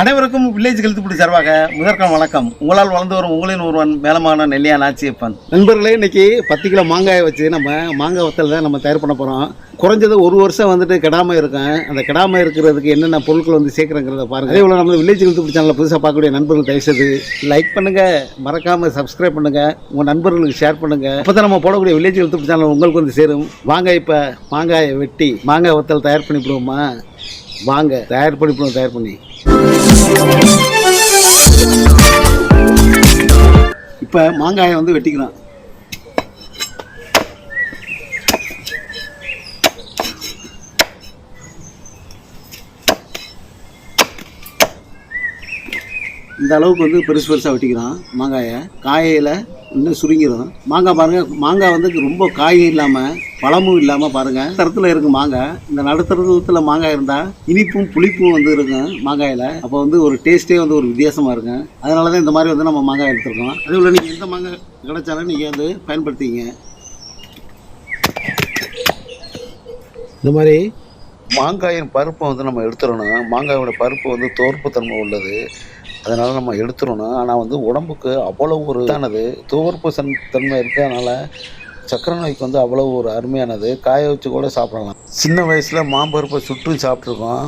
அனைவருக்கும் வில்லேஜ் கழுத்துப்பிடி சார்பாக முதற்கம் வணக்கம். உங்களால் வளர்ந்து வரும் உங்களின் ஒருவன் மேலமான நெல்லியா நாச்சியப்பன் நண்பர்களே இன்னைக்கு பத்து கிலோ மாங்காயை வச்சு நம்ம மாங்காய் வத்தல் தான் நம்ம தயார் பண்ண போகிறோம் குறைஞ்சது ஒரு வருஷம் வந்துட்டு கெடாமல் இருக்கும் அந்த கெடாமல் இருக்கிறதுக்கு என்னென்ன பொருட்கள் வந்து சேர்க்குறங்கிறத பாருங்கள் அதே போல் நம்ம வில்லேஜ் கழுத்துப்பிடி சேனலில் புதுசாக பார்க்கக்கூடிய நண்பர்கள் தயவுசெய்து லைக் பண்ணுங்கள் மறக்காமல் சப்ஸ்கிரைப் பண்ணுங்கள் உங்கள் நண்பர்களுக்கு ஷேர் பண்ணுங்கள் அப்போ தான் நம்ம போடக்கூடிய வில்லேஜ் கழுத்துப்பிடி சேனல் உங்களுக்கு வந்து சேரும். வாங்க இப்போ மாங்காயை வெட்டி மாங்காய் வத்தல் தயார் பண்ணிவிடுவோமா? வாங்க தயார் பண்ணிவிடுவோம் தயார் பண்ணி. இப்போ மாங்காயை வந்து வெட்டிக்கலாம். இந்த அளவுக்கு வந்து பெருசு பெருசாக வெட்டிக்கிறோம் மாங்காயை. காயையில் இன்னும் சுருங்கிடும் மாங்காய் பாருங்கள் மாங்காய் வந்து ரொம்ப காயும் இல்லாமல் பழமும் இல்லாமல் பாருங்கள் தரத்தில் இருக்கும் மாங்காய். இந்த நடுத்தரத்தில் மாங்காய் இருந்தால் இனிப்பும் புளிப்பும் வந்து இருக்கும் மாங்காயில். அப்போ வந்து ஒரு டேஸ்ட்டே வந்து ஒரு வித்தியாசமாக இருக்கும். அதனால தான் இந்த மாதிரி வந்து நம்ம மாங்காய் எடுத்துருக்கோம். அதே போல் நீங்கள் எந்த மாங்காய் கிடைச்சாலும் நீங்கள் வந்து பயன்படுத்திங்க இந்த மாதிரி மாங்காயின் பருப்பை வந்து நம்ம எடுத்துடணும். மாங்காயோட பருப்பு வந்து தோற்புத்தன்மை உள்ளது. அதனால் நம்ம எடுத்துடணும் ஆனால் வந்து உடம்புக்கு அவ்வளோ ஒரு இதானது. துவர்ப்பு சன் தன்மை இருக்கிறதுனால சக்கரை நோய்க்கு வந்து அவ்வளோ ஒரு அருமையானது. காய வச்சு கூட சாப்பிடலாம். சின்ன வயசில் மாம்பருப்பை சுற்றும் சாப்பிட்ருக்கோம்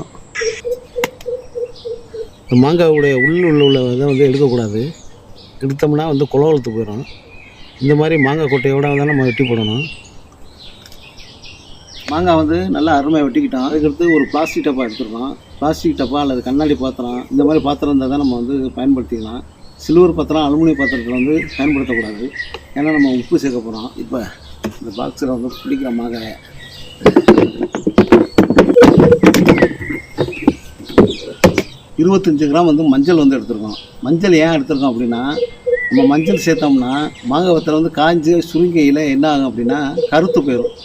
மாங்காவுடைய உள்ள உள்ள உள்ள இதை வந்து எடுக்கக்கூடாது. எடுத்தோம்னா வந்து குளவளத்து போயிடும். இந்த மாதிரி மாங்காய் கொட்டையோட தான் நம்ம வெட்டி போடணும். மாங்காய் வந்து நல்லா அருமையாக வெட்டிக்கிட்டோம் அதுக்கடுத்து ஒரு பிளாஸ்டிக் டப்பா எடுத்துருக்கோம் பிளாஸ்டிக் டப்பா அல்லது கண்ணாடி பாத்திரம் இந்த மாதிரி பாத்திரம் இருந்தால் தான் நம்ம வந்து பயன்படுத்திக்கலாம். சில்வர் பாத்திரம் அலுமினிய பாத்திரத்தில் வந்து பயன்படுத்தக்கூடாது. ஏன்னா நம்ம உப்பு சேர்க்க போகிறோம் இப்போ இந்த பாக்ஸில் வந்து பிடிக்கிற மாங்காயை. இருபத்தஞ்சு கிராம் வந்து மஞ்சள் வந்து எடுத்திருக்கோம். மஞ்சள் ஏன் எடுத்திருக்கோம் அப்படின்னா நம்ம மஞ்சள் சேர்த்தோம்னா மாங்காய் பத்திரம் வந்து காஞ்சு சுருங்கையில் என்ன ஆகும் அப்படின்னா கருத்து போயிடும்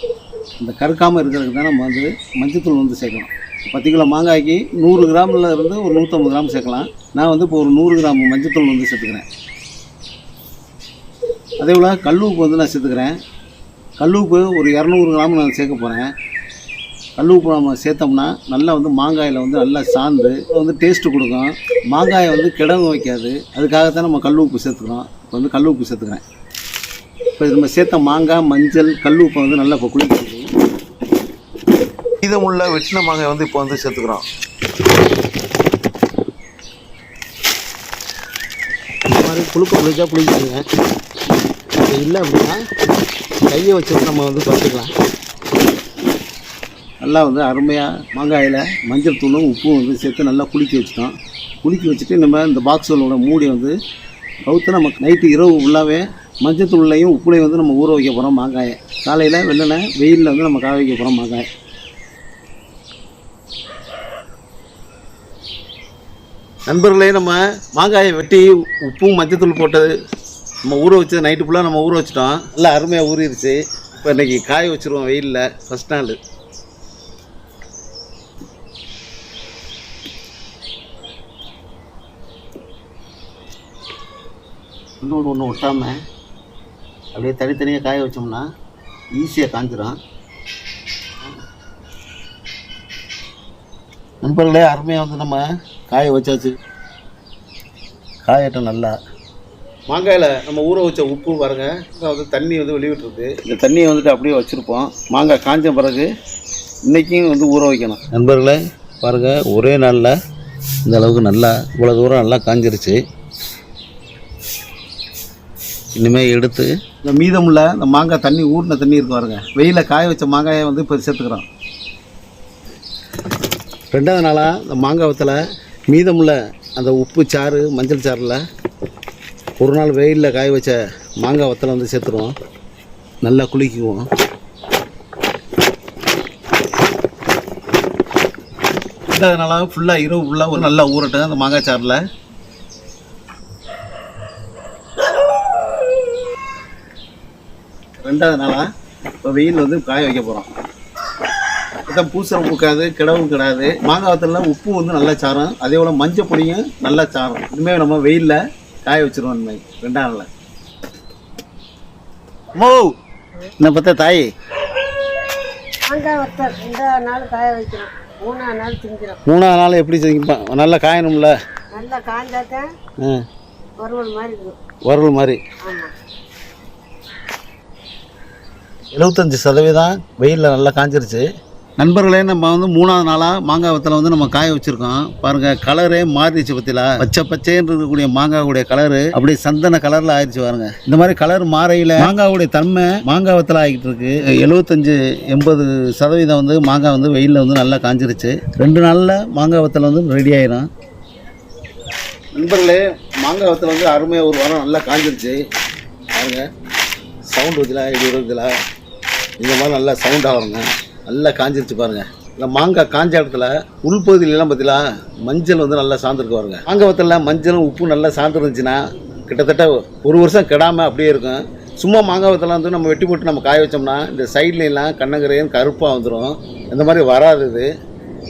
இந்த கருக்காமல் இருக்கிறதுக்கு தான் நம்ம வந்து மஞ்சத்தூள் வந்து சேர்க்கணும் பத்து கிலோ மாங்காய்க்கு நூறு கிராமில் இருந்து ஒரு நூற்றம்பது கிராம் சேர்க்கலாம். நான் வந்து இப்போ ஒரு நூறு கிராம் மஞ்சத்தூள் வந்து சேர்த்துக்கிறேன். அதே போல் கல்லுப்பு வந்து நான் சேர்த்துக்கிறேன். கல்லுப்பு ஒரு இரநூறு கிராம் நான் சேர்க்க போகிறேன் கல்லுப்பு நம்ம சேர்த்தோம்னா நல்லா வந்து மாங்காயில் வந்து நல்லா சாந்து வந்து டேஸ்ட்டு கொடுக்கும். மாங்காயை வந்து கிடங்கு வைக்காது. அதுக்காகத்தான் நம்ம கல் உப்பு சேர்த்துக்கிறோம். இப்போ வந்து கல் உப்பு சேர்த்துக்கிறேன். இப்போ நம்ம சேர்த்த மாங்காய் மஞ்சள் கல் உப்பை வந்து நல்லா இப்போ குளிக்கிறது மீதமுள்ள வெட்டின மாங்காய் வந்து இப்போ வந்து சேர்த்துக்கிறோம். இந்த மாதிரி குளுக்க குளிச்சா குளிச்சுங்க அப்படி இல்லை அப்படின்னா கையை வச்சு நம்ம வந்து பார்த்துக்கலாம் நல்லா வந்து அருமையாக மாங்காயில் மஞ்சள் தூளும் உப்பும் வந்து சேர்த்து நல்லா குலுக்கி வச்சிட்டோம். குலுக்கி வச்சுட்டு நம்ம இந்த பாக்ஸுகளோட மூடி வந்து கவுத்து நம்ம நைட்டு இரவு ஃபுல்லாகவே மஞ்சள் தூள்லையும் உப்புலையும் வந்து நம்ம ஊற வைக்க போகிறோம் மாங்காயை. காலையில் வெள்ளனை வெயிலில் வந்து நம்ம காய வைக்க போகிறோம் மாங்காய். நண்பர்களே நம்ம மாங்காயை வெட்டி உப்பும் மஞ்சத்தூள் போட்டது நம்ம ஊற வச்சது நைட்டு ஃபுல்லாக நம்ம ஊற வச்சிட்டோம். நல்லா அருமையாக ஊறிடுச்சு. இப்போ இன்றைக்கி காய வச்சுருவோம் வெயிலில். ஃபஸ்ட் நாள். இன்னொன்று ஒன்று ஒட்டாமல் அப்படியே தனித்தனியாக காய வச்சோம்னா ஈஸியாக காஞ்சிடும் நண்பர்களே அருமையாக வந்து நம்ம காய வச்சாச்சு. காயட்டும் நல்லா. மாங்காயில் நம்ம ஊற வச்ச உப்பு பாருங்க. வந்து தண்ணி வந்து வெளிவிட்டுருக்கு. இந்த தண்ணியை வந்துட்டு அப்படியே வச்சுருப்போம். மாங்காய் காஞ்ச பிறகு இன்றைக்கும் வந்து ஊற வைக்கணும். நண்பர்களே பாருங்கள் ஒரே நாளில் இந்த அளவுக்கு நல்லா இவ்வளோ தூரம் நல்லா காஞ்சிருச்சு. இனிமேல் எடுத்து இந்த மீதமுள்ள இந்த மாங்காய் தண்ணி ஊறின தண்ணி இருக்கு பாருங்க. வெயிலில் காய வச்ச மாங்காயை வந்து இப்போ சேர்த்துக்கிறோம். ரெண்டாவது நாளாக இந்த மாங்காய் வத்தில் மீதமுள்ள அந்த உப்பு சாறு மஞ்சள் சாறில் ஒரு நாள் வெயிலில் காய வச்ச மாங்காய் வத்தலை வந்து சேர்த்துருவோம். நல்லா குளிக்குவோம் ரெண்டாவது நாளாக ஃபுல்லாக இரவு ஃபுல்லாக ஒரு நல்லா ஊறட்டும் அந்த மாங்காய் சாறில். ரெண்டாவது நாளாக இப்போ வெயில் வந்து காய வைக்க போகிறோம் இதான் பூசரம் பூக்காது கிடவும் கிடாது. மாங்காய் வத்தலில் உப்பு வந்து நல்லா சாரும். அதே போல் மஞ்சள் பொடியும் நல்லா சாரும். இனிமேல் நம்ம வெயிலில் காய வச்சிருவோம் இனிமேல் ரெண்டாம் நாளில். மோ என்ன பார்த்தா தாய்? மாங்காய் வத்தல் ரெண்டாவது நாள் காய வைக்கிறோம். மூணாவது நாள் திங்கிறோம். மூணாவது நாள் எப்படி செஞ்சுப்பா நல்லா காயணும்ல? நல்லா காஞ்சாத்தான் ஆ. வறுவல் மாதிரி இருக்கும். வரல் மாதிரி. ஆமாம் எழுபத்தஞ்சி சதவீதம் வெயிலில் நல்லா காஞ்சிருச்சு. நண்பர்களே நம்ம வந்து மூணாவது நாளாக மாங்காய் வத்தலை வந்து நம்ம காய வச்சுருக்கோம். பாருங்கள் கலரே மாறிடுச்சு பற்றில பச்சை பச்சைன்னு இருக்கக்கூடிய மாங்காவுடைய கலரு அப்படியே சந்தன கலரில் ஆயிடுச்சு பாருங்க. இந்த மாதிரி கலர் மாறையில் மாங்காவுடைய தன்மை மாங்காய் வத்தலை ஆகிட்டு இருக்கு. எழுபத்தஞ்சு எண்பது சதவீதம் வந்து மாங்காய் வந்து வெயிலில் வந்து நல்லா காஞ்சிருச்சு. ரெண்டு நாளில் மாங்காய் வத்தலை வந்து ரெடி ஆயிரும். நண்பர்களே மாங்காய் வத்தலை வந்து அருமையாக ஒரு வாரம் நல்லா காஞ்சிருச்சு. பாருங்கள் சவுண்ட் வருதுல இடி வருதுல இந்த மாதிரி நல்லா சவுண்டாக வருங்க நல்லா காஞ்சிருச்சு பாருங்க. இந்த மாங்காய் காஞ்ச இடத்துல உள்பகுதியிலலாம் பார்த்தீங்களா மஞ்சள் வந்து நல்லா சார்ந்துருக்கு பாருங்க. மாங்காய் வத்தலில் மஞ்சளும் உப்பு நல்லா சார்ந்துருந்துச்சுன்னா கிட்டத்தட்ட ஒரு வருஷம் கெடாமல் அப்படியே இருக்கும். சும்மா மாங்காய் வத்தலாம் வந்து நம்ம வெட்டி போட்டு நம்ம காய வச்சோம்னா இந்த சைட்லாம் கண்ணங்கரையும் கருப்பாக வந்துடும் இந்த மாதிரி வராது இது.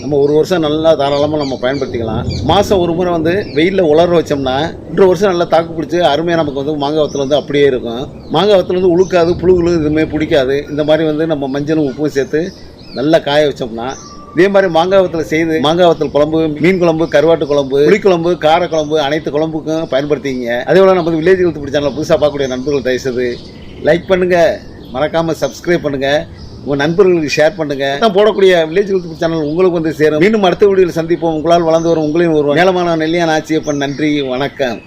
நம்ம ஒரு வருஷம் நல்லா தாராளமாக நம்ம பயன்படுத்திக்கலாம். மாதம் ஒரு முறை வந்து வெயிலில் உலர வச்சோம்னா ரெண்டு வருஷம் நல்லா தாக்கு பிடிச்சி அருமையாக நமக்கு வந்து மாங்காய் வத்தில் வந்து அப்படியே இருக்கும். மாங்காய் வத்தில் வந்து உழுக்காது புழுகுழு இதுவுமே பிடிக்காது. இந்த மாதிரி வந்து நம்ம மஞ்சளும் உப்பும் சேர்த்து நல்லா காய வச்சோம்னா இதே மாதிரி மாங்காய் வத்தல் செய்து மாங்காய் வத்தல் குழம்பு மீன் குழம்பு கருவாட்டு குழம்பு புளிக்குழம்பு கார குழம்பு அனைத்து குழம்புக்கும் பயன்படுத்திங்க. அதே போல் நம்ம வில்லேஜ் ஹெல்த் பிடிச்ச புதுசாக பார்க்கக்கூடிய நண்பர்கள் தயவுசெய்து லைக் பண்ணுங்கள் மறக்காமல் சப்ஸ்கிரைப் பண்ணுங்கள் உங்கள் நண்பர்களுக்கு ஷேர் பண்ணுங்கள் தான் போடக்கூடிய வில்லேஜ் ஹெல்த் சேனல் உங்களுக்கு வந்து சேரும். மீண்டும் அடுத்த வீடியோவில் சந்திப்போம். உங்களால் வளர்ந்து வரும் உங்களின் ஒரு மேலமான நெல்லியான் ஆட்சியப்பன் நன்றி வணக்கம்.